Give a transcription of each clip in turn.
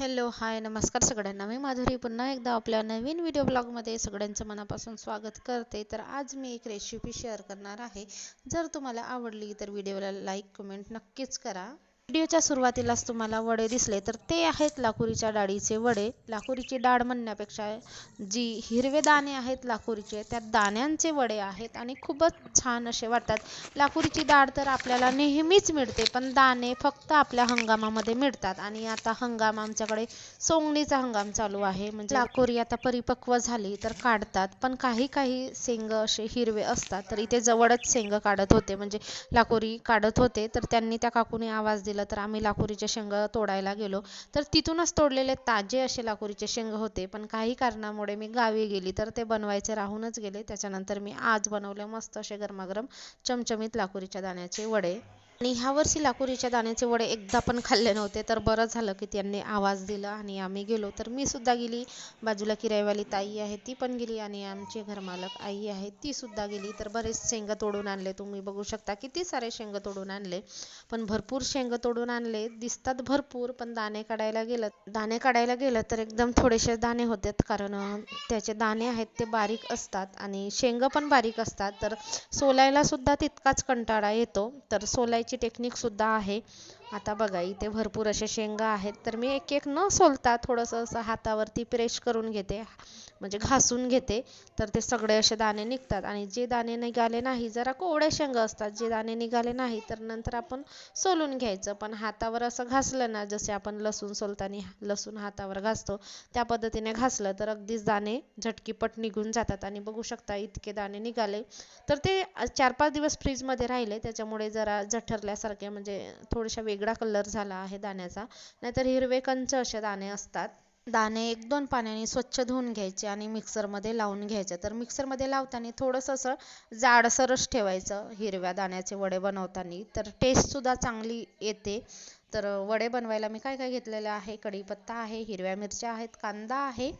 Hello hi नमस्कार सगळ्यांना. मी माधुरी पुन्हा एकदा आपल्या नवीन व्हिडिओ ब्लॉगमध्ये सगळ्यांचं मनापासून स्वागत करते. तर आज मी एक रेसिपी शेअर करणार आहे. जर तुम्हाला आवडली तर व्हिडिओला लाईक कमेंट नक्कीच करा. व्हिडिओच्या सुरुवातीलाच तुम्हाला वडे दिसले तर ते आहेत लाकुरीच्या डाळीचे वडे. लाकुरीची डाळ म्हणण्यापेक्षा जी हिरवे दाणे आहेत लाकुरीचे त्या दाण्यांचे वडे आहेत आणि खूपच छान असे वाटतात. लाकुरीची डाळ तर आपल्याला नेहमीच मिळते पण दाणे फक्त आपल्या हंगामामध्ये मिळतात आणि आता हंगाम आमच्याकडे सोंगणीचा हंगाम चालू आहे. म्हणजे लाकुरी आता परिपक्व झाली तर काढतात पण काही काही शेंग असे हिरवे असतात तर इथे जवळच शेंग काढत होते. म्हणजे लाकोरी काढत होते तर त्यांनी त्या काकूने आवाज दिला तर आम्ही लाकुरीचे शेंग तोडायला गेलो. तर तिथूनच तोडलेले ताजे असे लाकुरीचे शेंग होते. पण काही कारणामुळे मी गावी गेली. तर ते बनवायचे राहूनच गेले. त्याच्यानंतर मी आज बनवले मस्त असे गरमागरम चमचमीत लाकुरीच्या दाण्याचे वडे. आणि ह्या वर्षी लाकुरीच्या दाण्याचे वडे एकदा पण खाल्ले नव्हते तर बरं झालं की त्यांनी आवाज दिला आणि आम्ही गेलो. तर मी सुद्धा गेली बाजूला किरायवाली ताई आहे ती पण गेली आणि आमचे घरमालक आई आहे ती सुद्धा गेली. तर बरेच शेंगा तोडून आणले तुम्ही बघू शकता किती सारे शेंगा तोडून आणले. पण भरपूर शेंगा तोडून आणले दिसतात भरपूर पण दाणे काढायला गेलं दाणे काढायला गेलं तर एकदम थोडेसे दाणे होतात कारण त्याचे दाणे आहेत ते बारीक असतात आणि शेंगा पण बारीक असतात. तर सोलायला सुद्धा तितकाच कंटाळा येतो तर सोलायची टेक्निकसुद्धा आहे. आता बघा इथे भरपूर असे शेंगा आहेत. तर मी एक एक न सोलता थोडंसं असं हातावरती प्रेश करून घेते. म्हणजे घासून घेते. तर ते सगळे असे दाणे निघतात. आणि जे दाणे निघाले नाही जरा कोवळ्या शेंगा असतात. जे दाणे निघाले नाही तर नंतर आपण सोलून घ्यायचं. पण हातावर असं घासलं ना जसे आपण लसूण सोलताना लसूण हातावर घासतो त्या पद्धतीने घासलं तर अगदीच दाणे झटकीपट निघून जातात. आणि बघू शकता इतके दाणे निघाले. तर ते चार पाच दिवस फ्रीजमध्ये राहिले. त्याच्यामुळे जरा जठरल्यासारखे म्हणजे थोड्याशा वेगळा कलर झाला आहे दाण्याचा. नाहीतर हिरवे कंच असे दाणे असतात. दाणे एक दोन पाण्याने स्वच्छ धुवून घ्यायचे आणि मिक्सरमध्ये लावून घ्यायचे. तर मिक्सरमध्ये लावताना थोडंसं असं जाडसरच ठेवायचं हिरव्या दाण्याचे वडे बनवताना. तर टेस्टसुद्धा चांगली येते. तर वडे बनवायला मी काय काय घेतलेलं आहे? कढीपत्ता आहे हिरव्या मिरच्या आहेत कांदा आहे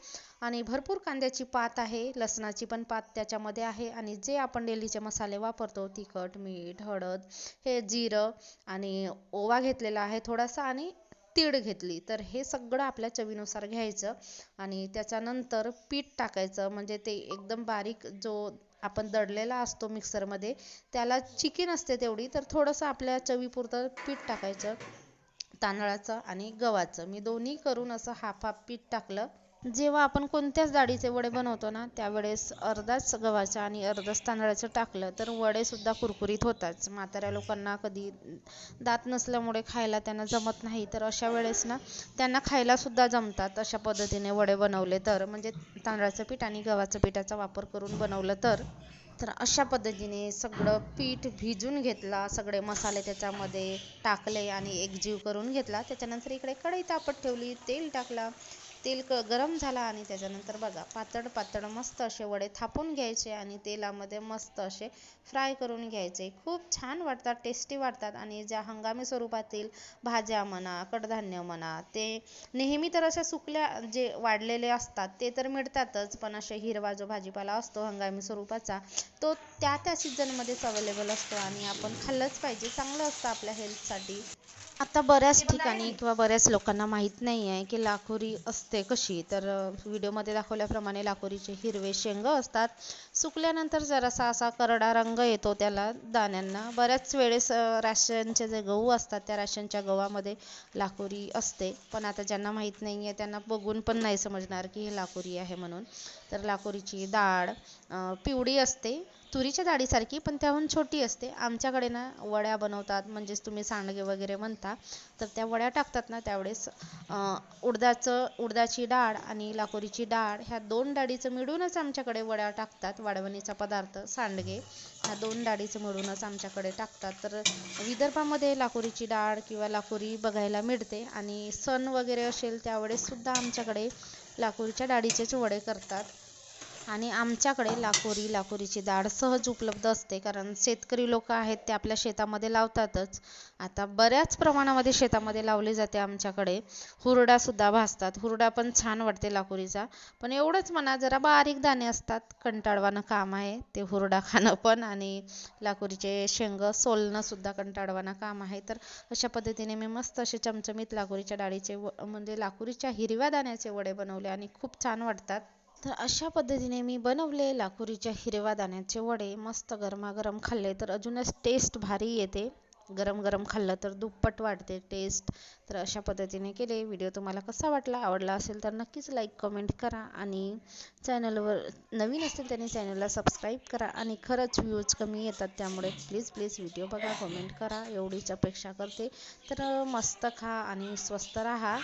आणि भरपूर कांद्याची पात आहे. लसणाची पण पात त्याच्यामध्ये आहे आणि जे आपण डेलीचे मसाले वापरतो तिखट मीठ हळद हे जिरं आणि ओवा घेतलेला आहे थोडासा आणि तीळ घेतली. तर हे सगळं आपल्या चवीनुसार घ्यायचं आणि त्याच्यानंतर पीठ टाकायचं. म्हणजे ते एकदम बारीक जो आपण दडलेला असतो मिक्सरमध्ये त्याला चिकी नसते तेवढी. तर थोडंसं आपल्या चवीपुरतं पीठ टाकायचं. तांदळाचं आणि गव्हाचं. मी दोन्ही करून असं हाफ हाफ पीठ टाकलं. जेव्हा आपण कोणत्याच डाळीचे वडे बनवतो ना त्यावेळेस अर्धाच गव्हाचं आणि अर्धाच तांदळाचं टाकलं तर वडे सुद्धा कुरकुरीत होतात. म्हाताऱ्या लोकांना कधी दात नसल्यामुळे खायला त्यांना जमत नाही तर अशा वेळेस ना त्यांना खायलासुद्धा जमतात अशा पद्धतीने वडे बनवले तर. म्हणजे तांदळाचं पीठ आणि गव्हाचं पिठाचा वापर करून बनवलं तर. तर अशा पद्धतीने सगळं पीठ भिजून घेतला सगळे मसाले त्याच्यामध्ये टाकले आणि एकजीव करून घेतला. त्याच्यानंतर इकडे कढई तापत ठेवली तेल टाकला. तेल क गरम झाला आणि त्याच्यानंतर बघा पातळ पातळ मस्त असे वडे थापून घ्यायचे आणि तेलामध्ये मस्त असे फ्राय करून घ्यायचे. खूप छान वाटतात टेस्टी वाटतात आणि ज्या हंगामी स्वरूपातील भाज्या म्हणा कडधान्य म्हणा ते नेहमी तर अशा सुकल्या जे वाढलेले असतात ते तर मिळतातच पण असे हिरवा जो भाजीपाला असतो हंगामी स्वरूपाचा तो त्या त्या सीझनमध्येच अवेलेबल असतो आणि आपण खाल्लंच पाहिजे चांगलं असतं आपल्या हेल्थसाठी आता बऱ्याच ठिकाणी किंवा बऱ्याच लोकांना माहीत नाही आहे की लाखोरी असते कशी. तर व्हिडिओमध्ये दाखवल्याप्रमाणे लाखोरीचे हिरवे शेंग असतात. सुकल्यानंतर जरासा असा करडा रंग येतो त्याला दाण्यांना. बऱ्याच वेळेस राशनचे जे गहू असतात त्या राशनच्या गव्हामध्ये लाखोरी असते. पण आता ज्यांना माहीत नाही आहे त्यांना बघून पण नाही समजणार की हे लाखोरी आहे म्हणून. तर लाखोरीची डाळ पिवळी असते. तुरीच्या डाळीसारखी पण त्याहून छोटी असते. आमच्याकडे ना वड्या बनवतात म्हणजेच तुम्ही सांडगे वगैरे म्हणता तर त्या वड्या टाकतात ना त्यावेळेस उडदाचं उडदाची डाळ आणि लाकोरीची डाळ ह्या दोन डाळीचं मिळूनच आमच्याकडे वड्या टाकतात वाढवणीचा पदार्थ सांडगे ह्या दोन डाळीचं मिळूनच आमच्याकडे टाकतात. तर विदर्भामध्ये लाकोरीची डाळ किंवा लाकोरी बघायला मिळते आणि सण वगैरे असेल त्यावेळेस सुद्धा आमच्याकडे लाकोरीच्या डाळीचेच वडे करतात. आणि आमच्याकडे लाकोरी लाकोरीची डाळ सहज उपलब्ध असते कारण शेतकरी लोक आहेत ते आपल्या शेतामध्ये लावतातच. आता बऱ्याच प्रमाणामध्ये शेतामध्ये लावली जाते आमच्याकडे. हुरडासुद्धा भाजतात. हुरडा पण छान वाटते लाकोरीचा पण एवढंच म्हणा जरा बारीक दाणे असतात कंटाळवानं काम आहे ते हुरडा खाणं पण आणि लाकोरीचे शेंग सोलणंसुद्धा कंटाळवानं कंटाळवाणं काम आहे. तर अशा पद्धतीने मी मस्त असे चमचमीत लाकोरीच्या डाळीचे व म्हणजे लाकोरीच्या हिरव्या दाण्याचे वडे बनवले आणि खूप छान वाटतात. तर अशा पद्धतीने मी बनवले लाकुरीच्या हिरव्या दाण्याचे वडे मस्त गरमागरम खाल्ले. तर अजूनच टेस्ट भारी येते. गरम गरम खाल्लं तर दुप्पट वाटते टेस्ट तर अशा पद्धतीने केले. व्हिडिओ तुम्हाला कसा वाटला आवडला असेल तर नक्कीच लाईक कमेंट करा आणि चॅनलवर नवीन असेल त्यांनी चॅनलला सबस्क्राईब करा आणि खरंच व्ह्यूज कमी येतात त्यामुळे प्लीज प्लीज व्हिडिओ बघा कमेंट करा. एवढीच अपेक्षा करते. तर मस्त खा आणि स्वस्त राहा.